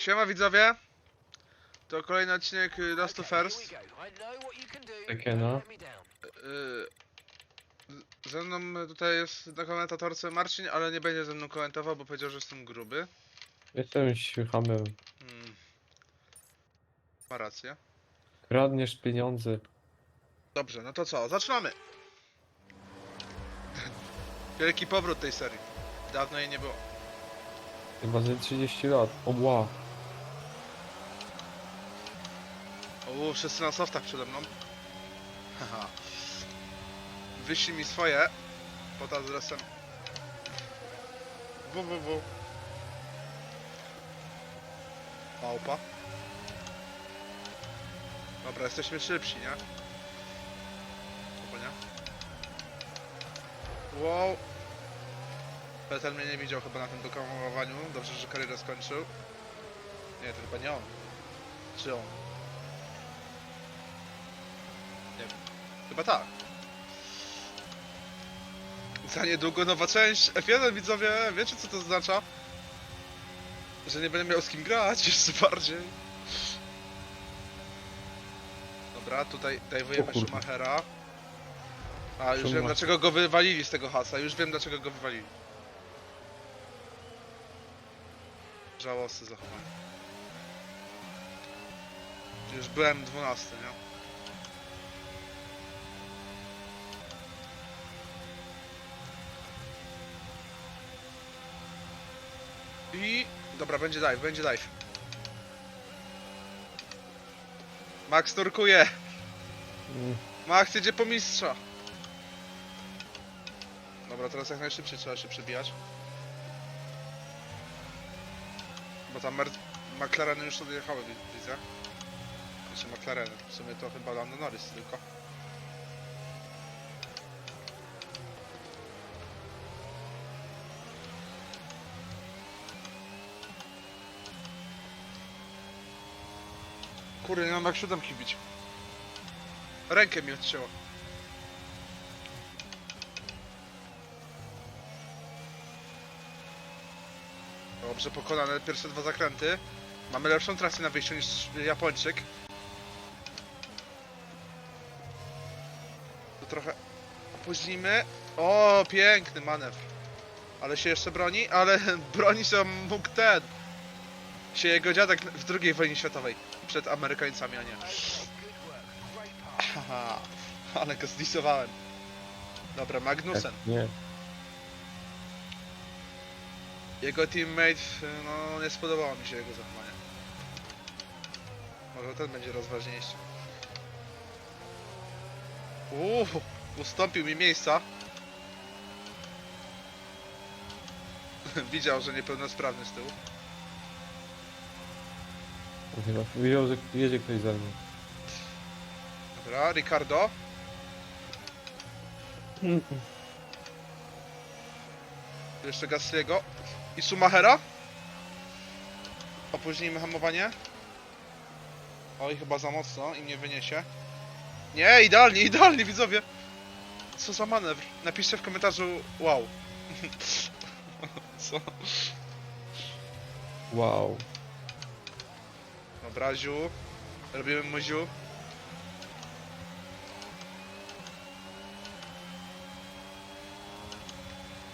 Siema widzowie. To kolejny odcinek y, Last to First. Takie no. Y, Ze mną tutaj jest na komentatorce Marcin, ale nie będzie ze mną komentował, bo powiedział, że jestem gruby. Jestem hamem. Hmm. Ma rację. Kradniesz pieniądze. Dobrze, no to co? Zaczynamy! Wielki powrót tej serii. Dawno jej nie było. Chyba ze 30 lat. O ła. O, wszyscy na softach przede mną. Haha. Wyślij mi swoje pod adresem www. Małpa. Dobra, jesteśmy szybsi, nie? Chyba nie? Wow. Petel mnie nie widział chyba na tym dokamowaniu. Dobrze, że karierę skończył. Nie, to chyba nie on. Czy on? Nie wiem. Chyba tak. Za niedługo nowa część F1 widzowie, wiecie co to oznacza? Że nie będę miał z kim grać jeszcze bardziej. Dobra, tutaj dajwujemy. Schumachera. A, już wiem dlaczego go wywalili z tego hasa, już wiem dlaczego go wywalili. Żałosne zachowanie. Już byłem 12, nie? I... Dobra, będzie dive, będzie dive. Max torkuje! Mm, Max jedzie po mistrza! Dobra, teraz jak najszybciej trzeba się przebijać. Bo tam Mer McLareny już odjechały, wi- widzę. Znaczy McLareny, w sumie to chyba Lando Norris tylko. Kurde, nie mam jak siódemki bić. Rękę mi odcięło. Dobrze pokonane pierwsze dwa zakręty. Mamy lepszą trasę na wyjściu niż Japończyk. Tu trochę opóźnimy. O, piękny manewr. Ale się jeszcze broni, ale broni się mógł ten. Się jego dziadek w drugiej wojnie światowej. Przed Amerykańcami, a nie. Haha, ale go zdisowałem. Dobra, Magnussen. nie. Jego teammate, no nie spodobało mi się jego zachowanie. Może ten będzie rozważniejszy. Uuu, ustąpił mi miejsca. Widział, że niepełnosprawny z tyłu. Chyba widział, że jedzie ktoś za mną. Dobra, Ricardo. Jeszcze Gasly'ego. I Schumachera. Opóźnijmy hamowanie. Oj, chyba za mocno i mnie wyniesie. Nie, idealnie, idealnie, widzowie. Co za manewr. Napiszcie w komentarzu wow. Co? Wow. Dobra, ziu. Robimy mu ziu.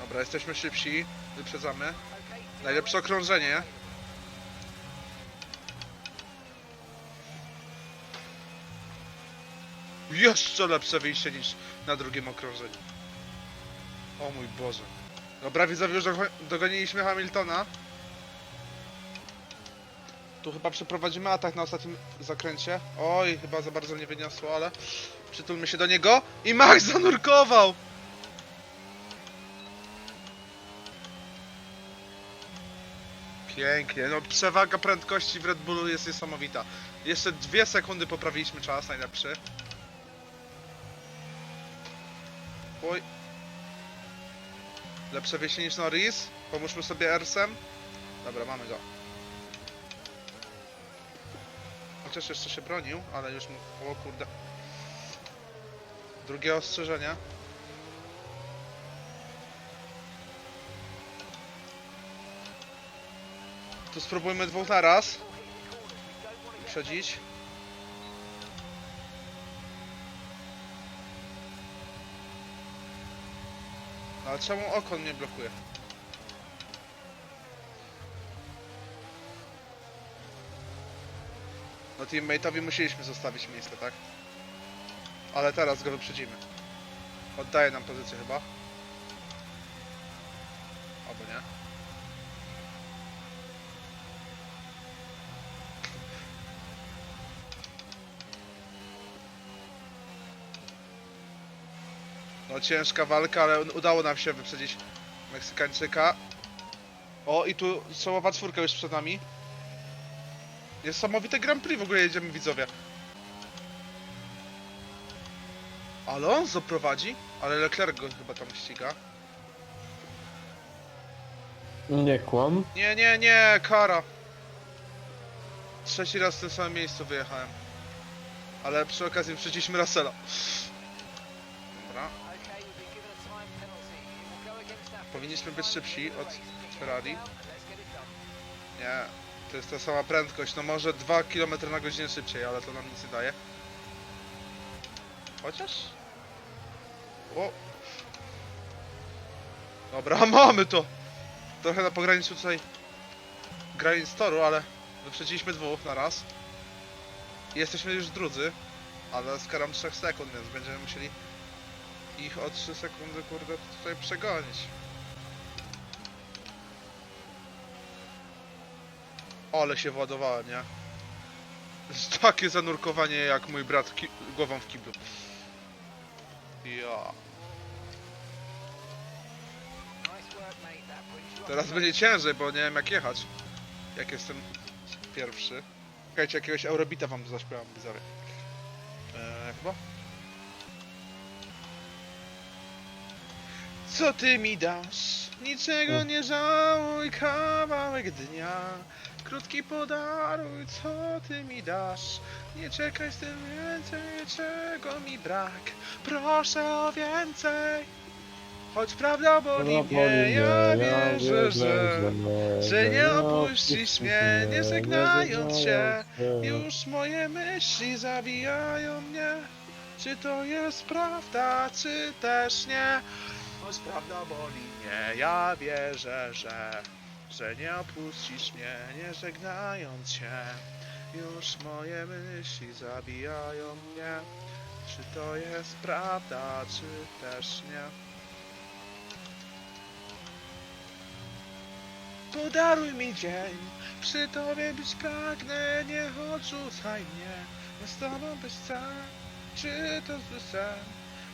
Dobra, jesteśmy szybsi. Wyprzedzamy. Najlepsze okrążenie. Jeszcze lepsze wyjście niż na drugim okrążeniu. O mój Boże. Dobra, widzowie, już dogo- dogoniliśmy Hamiltona. Tu chyba przeprowadzimy atak na ostatnim zakręcie. Oj, chyba za bardzo nie wyniosło, ale przytulmy się do niego. I Max zanurkował! Pięknie, no przewaga prędkości w Red Bullu jest niesamowita. Jeszcze dwie sekundy poprawiliśmy czas, najlepszy. Oj. Lepsze wyjście niż Norris. Pomóżmy sobie Ersem. Dobra, mamy go. Chociaż jeszcze się bronił, ale już mu... O kurde. Drugie ostrzeżenie. To spróbujmy dwóch na raz. Przedzić. No ale czemu okon mnie blokuje? No teammate'owi musieliśmy zostawić miejsce, tak? Ale teraz go wyprzedzimy. Oddaje nam pozycję chyba. Albo nie. No ciężka walka, ale udało nam się wyprzedzić Meksykańczyka. O, i tu czołowa czwórka już przed nami. Niesamowite Grand Prix w ogóle jedziemy widzowie. Alonso prowadzi, ale Leclerc go chyba tam ściga. Nie kłam. Nie, nie, nie, kara. Trzeci raz w tym samym miejscu wyjechałem. Ale przy okazji wyprzedziliśmy Russella. Dobra. Powinniśmy być szybsi od Ferrari. Nie, to jest ta sama prędkość. No może 2 km na godzinę szybciej, ale to nam nic nie daje. Chociaż? O. Dobra, mamy to! Trochę na pograniczu tutaj granic toru, ale wyprzedziliśmy dwóch na raz. Jesteśmy już drudzy, ale z karą 3 sekund, więc będziemy musieli ich o 3 sekundy, kurde, tutaj przegonić. Ale się władowałem, nie? Takie zanurkowanie jak mój brat głową w kiblu. Ja. Teraz będzie ciężej, bo nie wiem jak jechać. Jak jestem pierwszy. Czekajcie, jakiegoś Eurobita wam zaśpiewam, widzowie. Eee, chyba? Co ty mi dasz? Niczego Mm. nie żałuj, kawałek dnia. Krótki podaruj, co ty mi dasz? Nie czekaj z tym więcej, czego mi brak. Proszę o więcej. Choć prawda boli mnie, ja wierzę, że... że nie opuścisz mnie, nie żegnając się. Już moje myśli zabijają mnie. Czy to jest prawda, czy też nie? Choć prawda boli mnie, ja wierzę, że, że nie opuścisz mnie, nie żegnając się. Już moje myśli zabijają mnie. Czy to jest prawda, czy też nie? Podaruj mi dzień, przy tobie być pragnę, nie odrzucaj mnie, ja z tobą być chcę, czy to zły sen?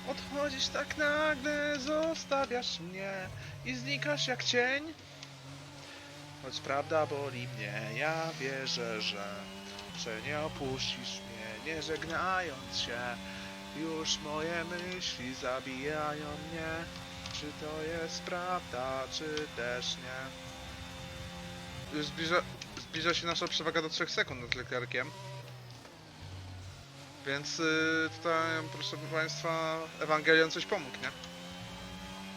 Odchodzisz tak nagle, zostawiasz mnie i znikasz jak cień? Choć prawda boli mnie, ja wierzę, że, że nie opuścisz mnie, nie żegnając się. Już moje myśli zabijają mnie, czy to jest prawda, czy też nie? Zbliża, zbliża się nasza przewaga do 3 sekund nad Leclerciem. Więc yy, tutaj, proszę Państwa, Ewangelion coś pomógł, nie?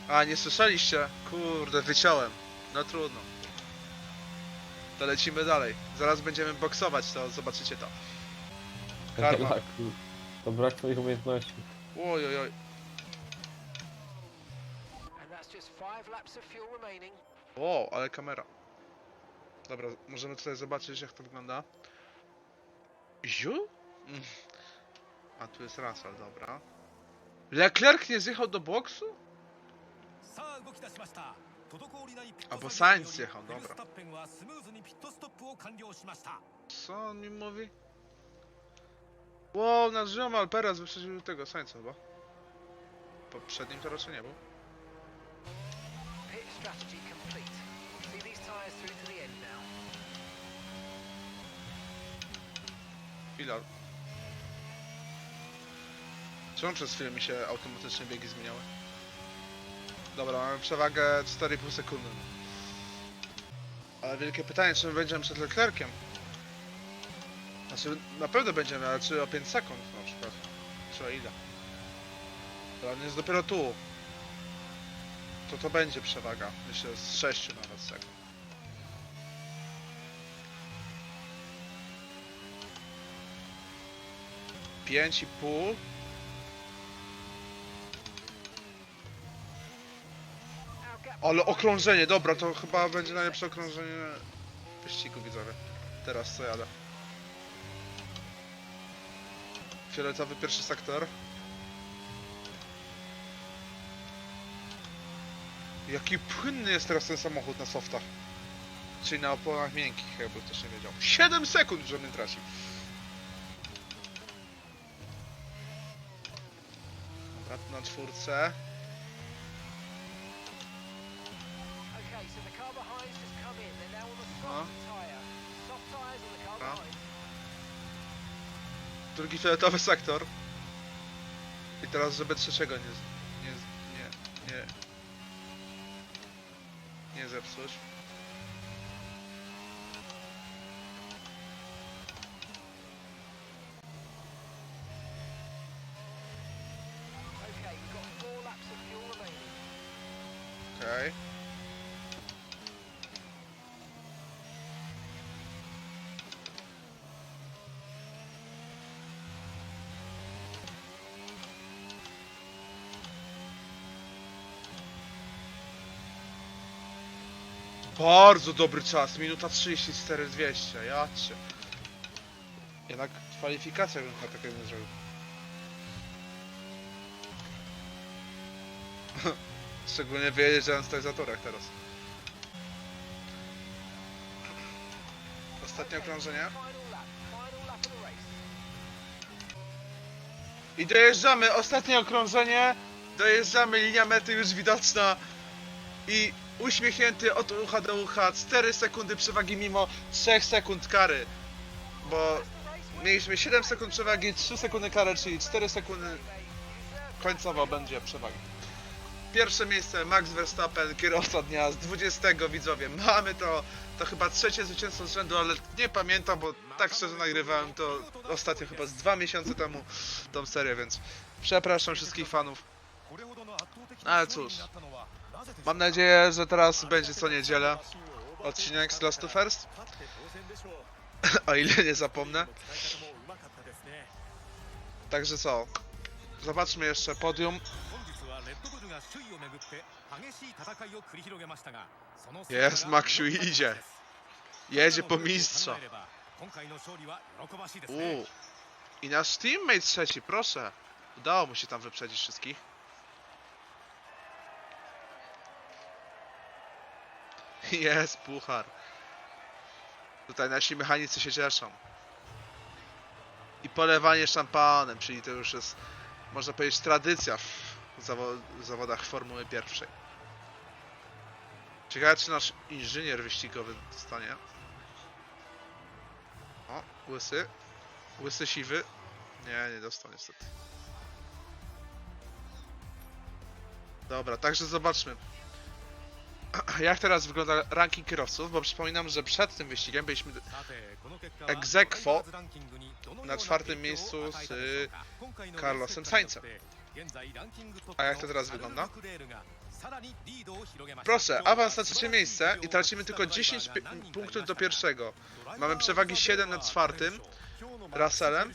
A, nie słyszeliście? Kurde, wyciąłem. No trudno To lecimy dalej. Zaraz będziemy boksować, to zobaczycie to. Karma. Tak, To brak twoich umiejętności. Oj, oj, oj. And that's just five laps of fuel remaining. Wow, ale kamera. Dobra, możemy tutaj zobaczyć jak to wygląda. Ziu? Mm. A tu jest Russell, dobra. Leclerc nie zjechał do boksu? さあ動き出しました Albo Sainz jechał, dobra. Co on mi mówi? Wow, nasz ziomal Perez wyprzedził tego Sainza chyba. Poprzednim to raczej nie był. Chwila. Czemu przez chwilę mi się automatycznie biegi zmieniały? Dobra, mamy przewagę 4,5 sekundy. Ale wielkie pytanie, czy my będziemy przed Leclerciem? Znaczy, na pewno będziemy, ale czy o 5 sekund na przykład? Czy o ile? To on jest dopiero tu. To to będzie przewaga. Myślę, z 6 nawet sekund. Pięć i pół Ale okrążenie, dobra, to chyba będzie najlepsze okrążenie wyścigu widzowie. Teraz co jadę. Fioletowy pierwszy sektor. Jaki płynny jest teraz ten samochód na softach. Czyli na oponach miękkich, jakby ktoś nie wiedział. 7 sekund, żebym tracił. Dobra, tu na czwórce. Drugi fioletowy sektor. I teraz, żeby trzeciego nie, nie, nie, nie, nie zepsuć. Bardzo dobry czas, minuta 34 200, ja cię. Jednak kwalifikacja bym chyba takiego nie zrobił. Szczególnie wyjeżdżając w stabilizatorach teraz. Ostatnie okrążenie. I dojeżdżamy, ostatnie okrążenie. Dojeżdżamy, linia mety już widoczna. I uśmiechnięty od ucha do ucha. 4 sekundy przewagi mimo 3 sekund kary. Bo mieliśmy 7 sekund przewagi, 3 sekundy kary, czyli 4 sekundy końcowo będzie przewagi. Pierwsze miejsce Max Verstappen, kierowca dnia z 20 widzowie. Mamy to, to chyba trzecie zwycięstwo z rzędu, ale nie pamiętam, bo tak szczerze nagrywałem to ostatnio chyba z dwa miesiące temu tą serię, więc przepraszam wszystkich fanów. Ale cóż, Mam nadzieję, że teraz będzie co niedzielę odcinek z Last to First. o ile nie zapomnę. Także co? Zobaczmy jeszcze podium. Jest, Maksiu idzie. Jedzie po mistrza. Uuu. I nasz teammate trzeci, proszę. Udało mu się tam wyprzedzić wszystkich. Jest puchar. Tutaj nasi mechanicy się cieszą. I polewanie szampanem, czyli to już jest, można powiedzieć, tradycja w zawo- w zawodach Formuły pierwszej. Ciekawe, czy nasz inżynier wyścigowy dostanie. O, łysy. Łysy siwy. Nie, nie dostał niestety. Dobra, także zobaczmy. jak teraz wygląda ranking kierowców, bo przypominam, że przed tym wyścigiem byliśmy egzekwo na czwartym miejscu z y, Carlosem Sainzem. A jak to teraz wygląda? Proszę, awans na trzecie miejsce i tracimy tylko 10 punktów do pierwszego. Mamy przewagi 7 na czwartym, Russellem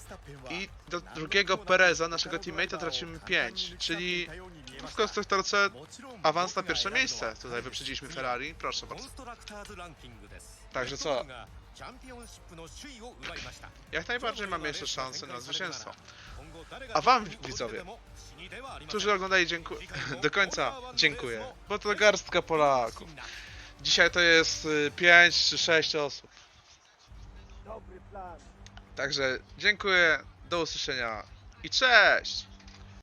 i do drugiego Pereza, naszego teammate'a, tracimy 5, czyli w końcu w awans na pierwsze miejsce. Tutaj wyprzedziliśmy Ferrari, proszę bardzo. Także co? Jak najbardziej mamy jeszcze szansę na zwycięstwo. A wam, widzowie, którzy oglądali dziękuję, do końca dziękuję, bo to garstka Polaków. Dzisiaj to jest y, 5 czy 6 osób. Także dziękuję, do usłyszenia i cześć!